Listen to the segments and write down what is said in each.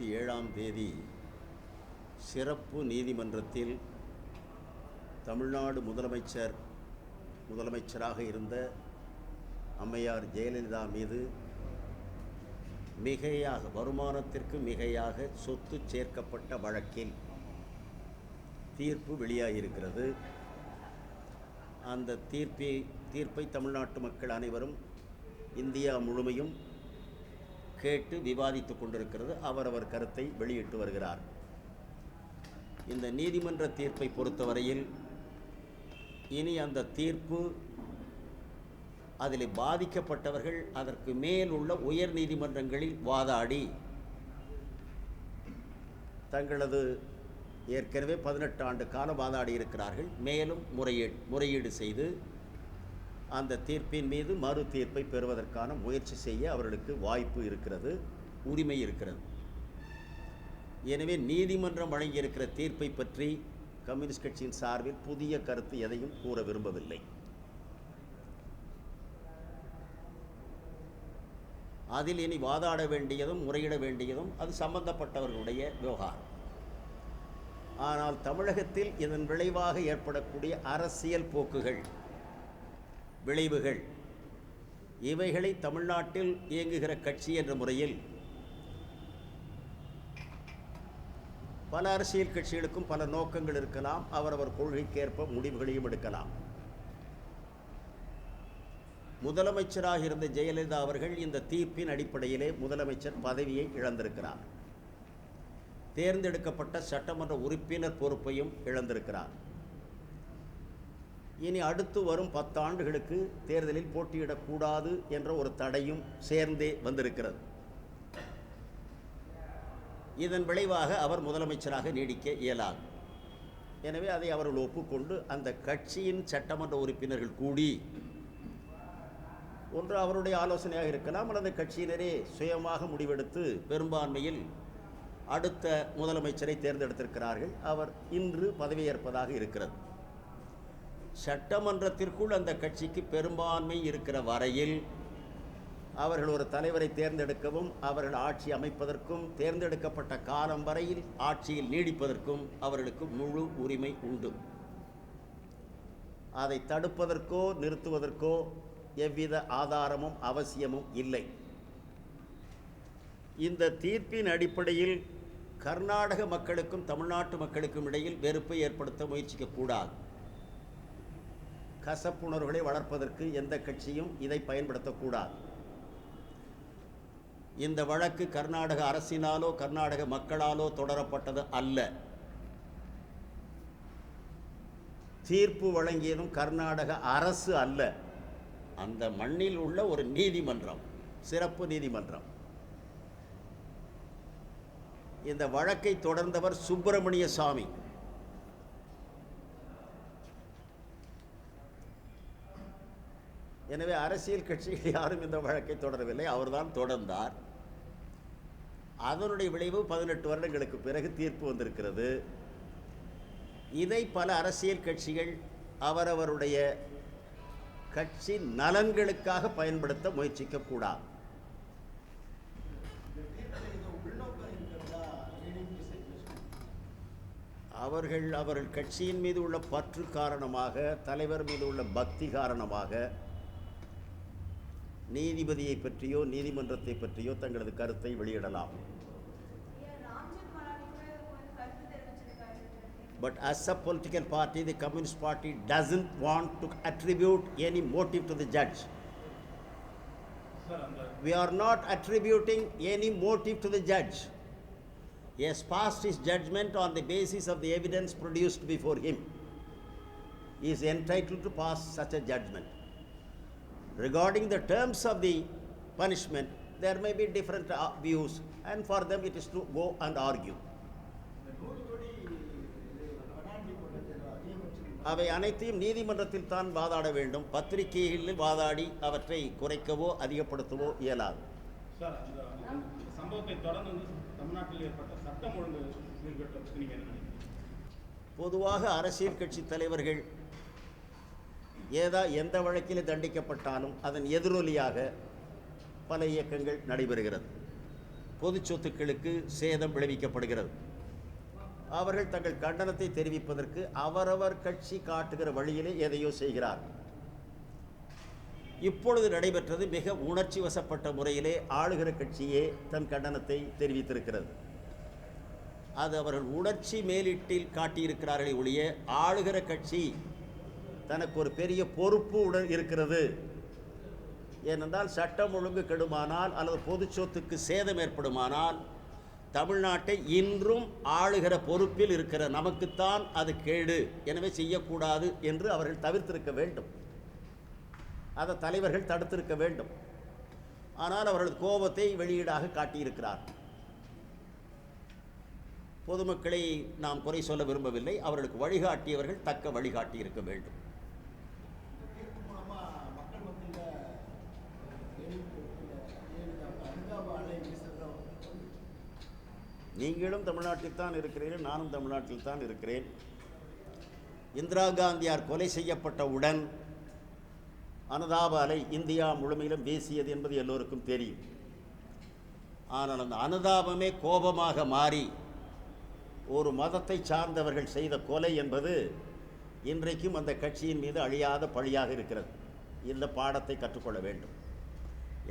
இருபத்தி ஏழாம் தேதி சிறப்பு நீதிமன்றத்தில் தமிழ்நாடு முதலமைச்சர் முதலமைச்சராக இருந்த அம்மையார் ஜெயலலிதா மீது மிகையாக வருமானத்திற்கு மிகையாக சொத்து சேர்க்கப்பட்ட வழக்கில் தீர்ப்பு வெளியாகியிருக்கிறது அந்த தீர்ப்பை தீர்ப்பை தமிழ்நாட்டு மக்கள் அனைவரும் இந்தியா முழுமையும் கேட்டு விவாதித்து கொண்டிருக்கிறது. அவரவர் கருத்தை வெளியிட்டு வருகிறார். இந்த நீதிமன்ற தீர்ப்பை பொறுத்தவரையில் இனி அந்த தீர்ப்பு அதில் பாதிக்கப்பட்டவர்கள் அதற்கு மேல் உள்ள உயர் நீதிமன்றங்களில் வாதாடி தங்களது ஏற்கனவே பதினெட்டு ஆண்டு காலம் வாதாடி இருக்கிறார்கள். மேலும் முறையீடு முறையீடு செய்து அந்த தீர்ப்பின் மீது மறு தீர்ப்பை பெறுவதற்கான முயற்சி செய்ய அவர்களுக்கு வாய்ப்பு இருக்கிறது உரிமை இருக்கிறது. எனவே நீதிமன்றம் வழங்கியிருக்கிற தீர்ப்பை பற்றி கம்யூனிஸ்ட் கட்சியின் சார்பில் புதிய கருத்து எதையும் கூற விரும்பவில்லை. அதில் இனி வாதாட வேண்டியதும் முறையிட வேண்டியதும் அது சம்பந்தப்பட்டவர்களுடைய விவகாரம். ஆனால் தமிழகத்தில் இதன் விளைவாக ஏற்படக்கூடிய அரசியல் போக்குகள் விளைவுகள். இவைகளை தமிழ்நாட்டில் இயங்குகிற கட்சி என்ற முறையில் பல அரசியல் கட்சிகளுக்கும் பல நோக்கங்கள் இருக்கலாம். அவரவர் கொள்கைக்கேற்ப முடிவுகளையும் எடுக்கலாம். முதலமைச்சராக இருந்த ஜெயலலிதா அவர்கள் இந்த தீர்ப்பின் அடிப்படையிலே முதலமைச்சர் பதவியை இழந்திருக்கிறார். தேர்ந்தெடுக்கப்பட்ட சட்டமன்ற உறுப்பினர் பொறுப்பையும் இழந்திருக்கிறார். இனி அடுத்து வரும் பத்தாண்டுகளுக்கு தேர்தலில் போட்டியிடக்கூடாது என்ற ஒரு தடையும் சேர்ந்தே வந்திருக்கிறது. இதன் விளைவாக அவர் முதலமைச்சராக நீடிக்க இயலாது. எனவே அதை அவர்கள் ஒப்புக்கொண்டு அந்த கட்சியின் சட்டமன்ற உறுப்பினர்கள் கூடி ஒன்று அவருடைய ஆலோசனையாக இருக்கலாம் அல்லது கட்சியினரே சுயமாக முடிவெடுத்து பெரும்பான்மையில் அடுத்த முதலமைச்சரை தேர்ந்தெடுத்திருக்கிறார்கள். அவர் இன்று பதவியேற்பதாக இருக்கிறது. சட்டமன்றத்திற்குள் அந்த கட்சிக்கு பெரும்பான்மை இருக்கிற வரையில் அவர்கள் ஒரு தலைவரை தேர்ந்தெடுக்கவும் அவர்கள் ஆட்சி அமைப்பதற்கும் தேர்ந்தெடுக்கப்பட்ட காலம் வரையில் ஆட்சியில் நீடிப்பதற்கும் அவர்களுக்கு முழு உரிமை உண்டு. அதை தடுப்பதற்கோ நிறுத்துவதற்கோ எவ்வித ஆதாரமும் அவசியமும் இல்லை. இந்த தீர்ப்பின் அடிப்படையில் கர்நாடக மக்களுக்கும் தமிழ்நாட்டு மக்களுக்கும் இடையில் வெறுப்பை ஏற்படுத்த முயற்சிக்கக்கூடாது கசப்புணர்வுகளை வளர்ப்பதற்கு எந்த கட்சியும் இதை பயன்படுத்தக்கூடாது. இந்த வழக்கு கர்நாடக அரசினாலோ கர்நாடக மக்களாலோ தொடரப்பட்டது அல்ல. தீர்ப்பு வழங்கியதும் கர்நாடக அரசு அல்ல. அந்த மண்ணில் உள்ள ஒரு நீதிமன்றம் சிறப்பு நீதிமன்றம். இந்த வழக்கை தொடர்ந்தவர் சுப்பிரமணிய சாமி. எனவே அரசியல் கட்சிகள் யாரும் இந்த வழக்கை தொடரவில்லை. அவர்தான் தொடர்ந்தார். அதனுடைய விளைவு பதினெட்டு வருடங்களுக்கு பிறகு தீர்ப்பு வந்திருக்கிறது. இதை பல அரசியல் கட்சிகள் அவரவருடைய கட்சி நலன்களுக்காக பயன்படுத்த முயற்சிக்கக்கூடாது. அவர்கள் அவர்கள் கட்சியின் மீது உள்ள பற்று காரணமாக தலைவர் மீது உள்ள பக்தி காரணமாக நீதிபதியை பற்றியோ நீதிமன்றத்தை பற்றியோ தங்களது கருத்தை வெளியிடலாம் But as a political party, the Communist Party doesn't want to attribute any motive to the judge. Sir அந்த We are not attributing any motive to the judge. He has passed his judgment on the basis of the evidence produced before him. He is entitled to pass such a judgment. Regarding the terms of the punishment, there may be different uh, views, and for them it is to go and argue. அவை அனைத்தையும் நீதிமன்றத்தில் தான் வாதாட வேண்டும். பத்திரிகைகளில் வாதாடி அவற்றை குறைக்கவோ அதிகப்படுத்தவோ இயலாது. பொதுவாக அரசியல் கட்சி தலைவர்கள் ஏதா எந்த வழக்கில் தண்டிக்கப்பட்டாலும் அதன் எதிரொலியாக பல இயக்கங்கள் நடைபெறுகிறது. பொது சொத்துக்களுக்கு சேதம் விளைவிக்கப்படுகிறது. அவர்கள் தங்கள் கண்டனத்தை தெரிவிப்பதற்கு அவரவர் கட்சி காட்டுகிற வழியிலே எதையோ செய்கிறார். இப்பொழுது நடைபெற்றது மிக உணர்ச்சி வசப்பட்ட முறையிலே ஆளுகிற கட்சியே தன் கண்டனத்தை தெரிவித்திருக்கிறது. அது அவர்கள் உணர்ச்சி மேலிட்டில் காட்டியிருக்கிறார்களே ஒழிய ஆளுகிற கட்சி தனக்கு ஒரு பெரிய பொறுப்பு உடன் இருக்கிறது. ஏனென்றால் சட்டம் ஒழுங்கு கெடுமானால் அல்லது பொது சொத்துக்கு சேதம் ஏற்படுமானால் தமிழ்நாட்டை இன்றும் ஆளுகிற பொறுப்பில் இருக்கிற நமக்குத்தான் அது கேடு. எனவே செய்யக்கூடாது என்று அவர்கள் தவிர்த்திருக்க வேண்டும். அதை தலைவர்கள் தடுத்திருக்க வேண்டும். ஆனால் அவர்களது கோபத்தை வெளியீடாக காட்டியிருக்கிறார். பொதுமக்களை நாம் குறை சொல்ல விரும்பவில்லை. அவர்களுக்கு வழிகாட்டியவர்கள் தக்க வழிகாட்டி இருக்க வேண்டும் தீர்ப்பு மூலமா மக்கள் மத்தியில் கேள்வி அனுதாப அலை வீசுறதா நீங்களும் தமிழ்நாட்டில் தான் இருக்கிறீர்கள் நானும் தமிழ்நாட்டில் தான் இருக்கிறேன். இந்திரா காந்தியார் கொலை செய்யப்பட்டவுடன் அனுதாப அலை இந்தியா முழுமையிலும் வீசியது என்பது எல்லோருக்கும் தெரியும். ஆனால் அந்த அனுதாபமே கோபமாக மாறி ஒரு மதத்தை சார்ந்தவர்கள் செய்த கொலை என்பது இன்றைக்கும் அந்த கட்சியின் மீது அழியாத பழியாக இருக்கிறது. இந்த பாடத்தை கற்றுக்கொள்ள வேண்டும்.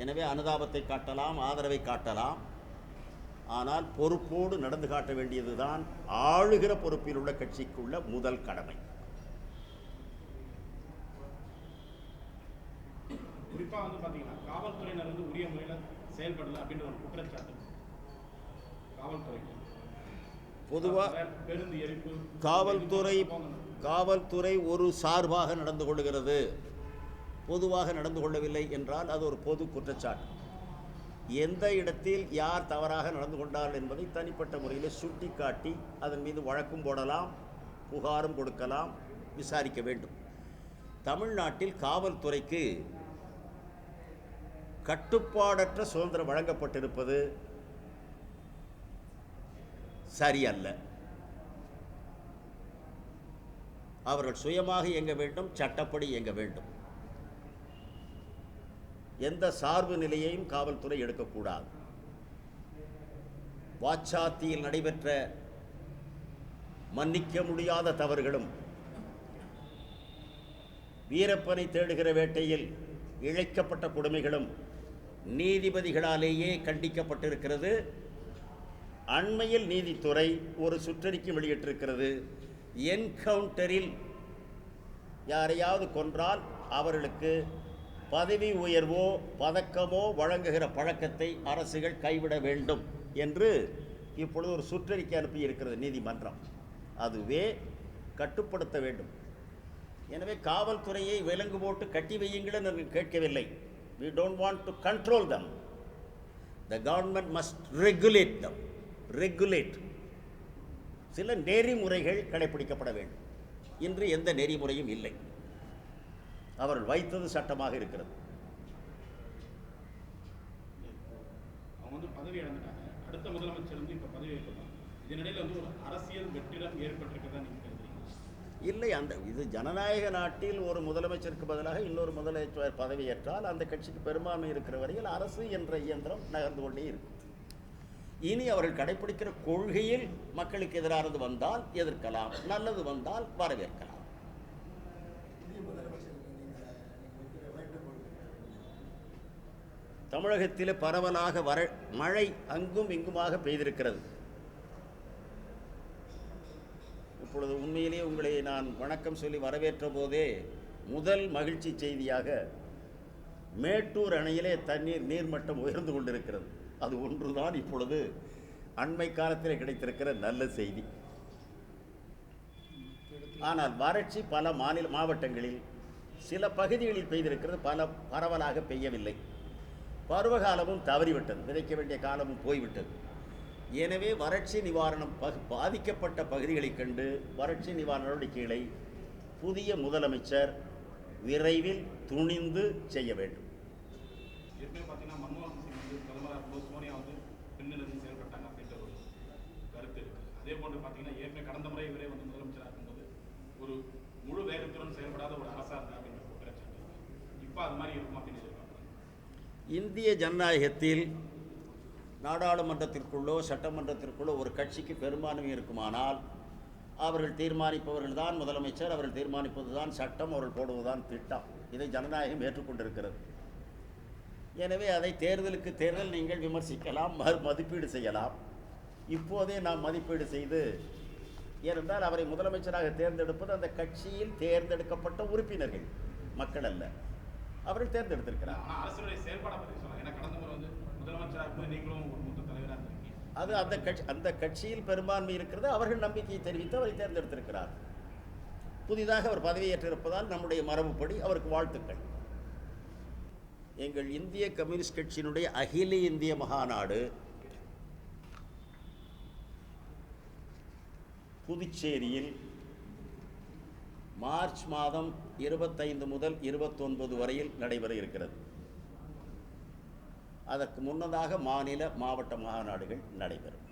எனவே அனுதாபத்தை காட்டலாம் ஆதரவை காட்டலாம். ஆனால் பொறுப்போடு நடந்து காட்ட வேண்டியதுதான் ஆளுகிற பொறுப்பில் உள்ள கட்சிக்குள்ள முதல் கடமை. குறிப்பா வந்து பாத்தீங்கன்னா காவல்துறையினர் வந்து உரிய முறையில செயல்படல அப்படின்ற ஒரு குற்றச்சாட்டு. காவல்துறை. பொதுவாக பேருந்து எரிப்பு காவல்துறை காவல்துறை ஒரு சார்பாக நடந்து கொள்கிறது பொதுவாக நடந்து கொள்ளவில்லை என்றால் அது ஒரு பொது குற்றச்சாட்டு. எந்த இடத்தில் யார் தவறாக நடந்து கொண்டார்கள் என்பதை தனிப்பட்ட முறையில் சுட்டிக்காட்டி அதன் மீது வழக்கும் போடலாம் புகாரும் கொடுக்கலாம் விசாரிக்க வேண்டும். தமிழ்நாட்டில் காவல்துறைக்கு கட்டுப்பாடற்ற சுதந்திரம் வழங்கப்பட்டிருப்பது சரியல்ல. அவர்கள் சுயமாக இயங்க வேண்டும் சட்டப்படி இயங்க வேண்டும். எந்த சார்பு நிலையையும் காவல்துறை எடுக்கக்கூடாது. வாச்சாத்தியில் நடைபெற்ற மன்னிக்க முடியாத தவறுகளும் வீரப்பனை தேடுகிற வேட்டையில் இழைக்கப்பட்ட கொடுமைகளும் நீதிபதிகளாலேயே கண்டிக்கப்பட்டிருக்கிறது. அண்மையில் நீதித்துறை ஒரு சுற்றறிக்கை வெளியிட்டிருக்கிறது. என்கவுண்டரில் யாரையாவது கொன்றால் அவர்களுக்கு பதவி உயர்வோ பதக்கமோ வழங்குகிற பழக்கத்தை அரசுகள் கைவிட வேண்டும் என்று இப்பொழுது ஒரு சுற்றறிக்கை அனுப்பியிருக்கிறது நீதிமன்றம். அதுவே கட்டுப்படுத்த வேண்டும். எனவே காவல்துறையை விலங்கு போட்டு கட்டி வையுங்கள் என்று கேட்கவில்லை. We don't want to control them the government must regulate them regulate சில நெறிமுறைகள் கடைபிடிக்கப்பட வேண்டும். இன்று எந்த நெறிமுறையும் இல்லை. அவர்கள் வைத்தது சட்டமாக இருக்கிறது. இல்லை அந்த இது ஜனநாயக நாட்டில் ஒரு முதலமைச்சருக்கு பதிலாக இன்னொரு முதலமைச்சர் பதவியேற்றால் அந்த கட்சிக்கு பெரும்பான்மை இருக்கிற வரையில் அரசு என்ற இயந்திரம் நகர்ந்து கொண்டே இருக்கும். இனி அவர்கள் கடைபிடிக்கிற கொள்கையில் மக்களுக்கு எதிரானது வந்தால் எதிர்க்கலாம் நல்லது வந்தால் வரவேற்கலாம். தமிழகத்தில் பரவலாக வர மழை அங்கும் இங்குமாக பெய்திருக்கிறது. இப்பொழுது உண்மையிலேயே உங்களை நான் வணக்கம் சொல்லி வரவேற்ற போதே முதல் மகிழ்ச்சி செய்தியாக மேட்டூர் அணையிலே தண்ணீர் நீர்மட்டம் உயர்ந்து கொண்டிருக்கிறது. அது ஒன்றுதான் இப்பொழுது அண்மை காலத்தில் கிடைத்திருக்கிற நல்ல செய்தி. ஆனால் வறட்சி பல மாநில மாவட்டங்களில் சில பகுதிகளில் பெய்திருக்கிறது. பல பரவலாக பெய்யவில்லை. பருவகாலமும் தவறிவிட்டது. விதைக்க வேண்டிய காலமும் போய்விட்டது. எனவே வறட்சி நிவாரணம் பகு பாதிக்கப்பட்ட பகுதிகளைக் கண்டு வறட்சி நிவாரண நடவடிக்கைகளை புதிய முதலமைச்சர் விரைவில் துணிந்து செய்ய வேண்டும். ஏற்கனவே பார்த்தீங்கன்னா சிங் வந்து பிரதமராக இருக்கும்போது சோனியா வந்து பின்னிலிருந்து செயல்பட்டாங்க அப்படின்ற ஒரு கருத்து இருக்கு அதே போன்று பார்த்தீங்கன்னா ஏற்கனவே கடந்த முறை இவரே வந்து முதலமைச்சராக இருக்கும்போது ஒரு முழு வேகத்துடன் செயல்படாத ஒரு அரசா இருந்தா அப்படின்ற ஒரு குற்றச்சாட்டு இருக்கு. இப்போ அது மாதிரி இருக்கும் அப்படின்னு எதிர்பார்க்குறாங்க இந்திய ஜனநாயகத்தில் நாடாளுமன்றத்திற்குள்ளோ சட்டமன்றத்திற்குள்ளோ ஒரு கட்சிக்கு பெரும்பான்மை இருக்குமானால் அவர்கள் தீர்மானிப்பவர்கள் தான் முதலமைச்சர் அவர்கள் தீர்மானிப்பது தான் சட்டம் அவர்கள் போடுவதுதான் திட்டம். இதை ஜனநாயகம் ஏற்றுக்கொண்டிருக்கிறது. எனவே அதை தேர்தலுக்கு தேர்தல் நீங்கள் விமர்சிக்கலாம் மறு மதிப்பீடு செய்யலாம். இப்போதே நாம் மதிப்பீடு செய்து ஏனென்றால் அவரை முதலமைச்சராக தேர்ந்தெடுப்பது அந்த கட்சியில் தேர்ந்தெடுக்கப்பட்ட உறுப்பினர்கள் மக்கள் அல்ல. அவர்கள் தேர்ந்தெடுத்திருக்கிறார். அது அந்த கட்சி அந்த கட்சியில் பெரும்பான்மை இருக்கிறது. அவர்கள் நம்பிக்கையை தெரிவித்து அவரை தேர்ந்தெடுத்திருக்கிறார். புதிதாக அவர் பதவியேற்றிருப்பதால் நம்முடைய மரபுப்படி அவருக்கு வாழ்த்துக்கள். எங்கள் இந்திய கம்யூனிஸ்ட் கட்சியினுடைய அகில இந்திய மகாநாடு புதுச்சேரியில் மார்ச் மாதம் இருபத்தைந்து முதல் இருபத்தொன்பது வரையில் நடைபெற இருக்கிறது. அதற்கு முன்னதாக மாநில மாவட்ட மாநாடுகள் நடைபெறும்.